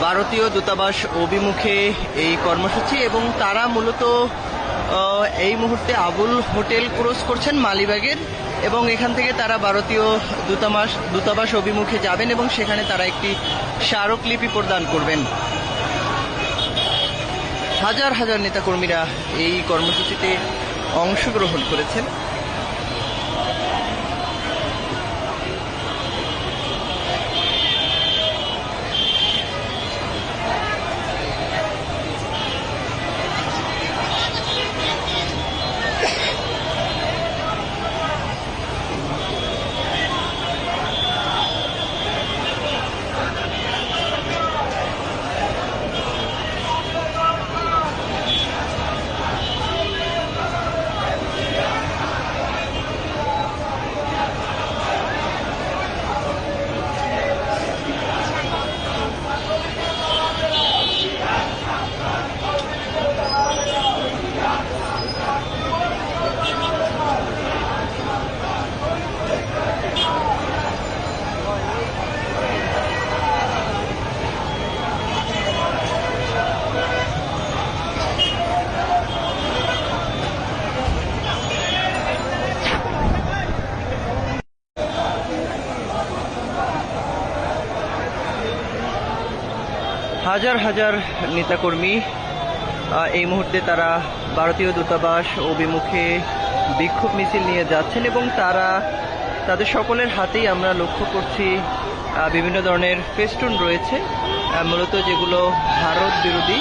ভারতীয় দূতাবাস অভিমুখে এই কর্মসূচি এবং তারা মূলত এই মুহূর্তে আবুল হোটেল ক্রস করছেন মালিবাগের এবং এখান থেকে তারা ভারতীয় দূতাবাস দূতাবাস অভিমুখে যাবেন এবং সেখানে তারা একটি স্মারকলিপি প্রদান করবেন। হাজার হাজার নেতাকর্মীরা এই কর্মসূচিতে অংশগ্রহণ করেছেন। হাজার হাজার নেতাকর্মী এই মুহূর্তে তারা ভারতীয় দূতাবাস অভিমুখে বিক্ষোভ মিছিল নিয়ে যাচ্ছেন এবং তারা তাদের সকলের হাতেই আমরা লক্ষ্য করছি বিভিন্ন ধরনের ফেস্টুন রয়েছে মূলত যেগুলো ভারত বিরোধী।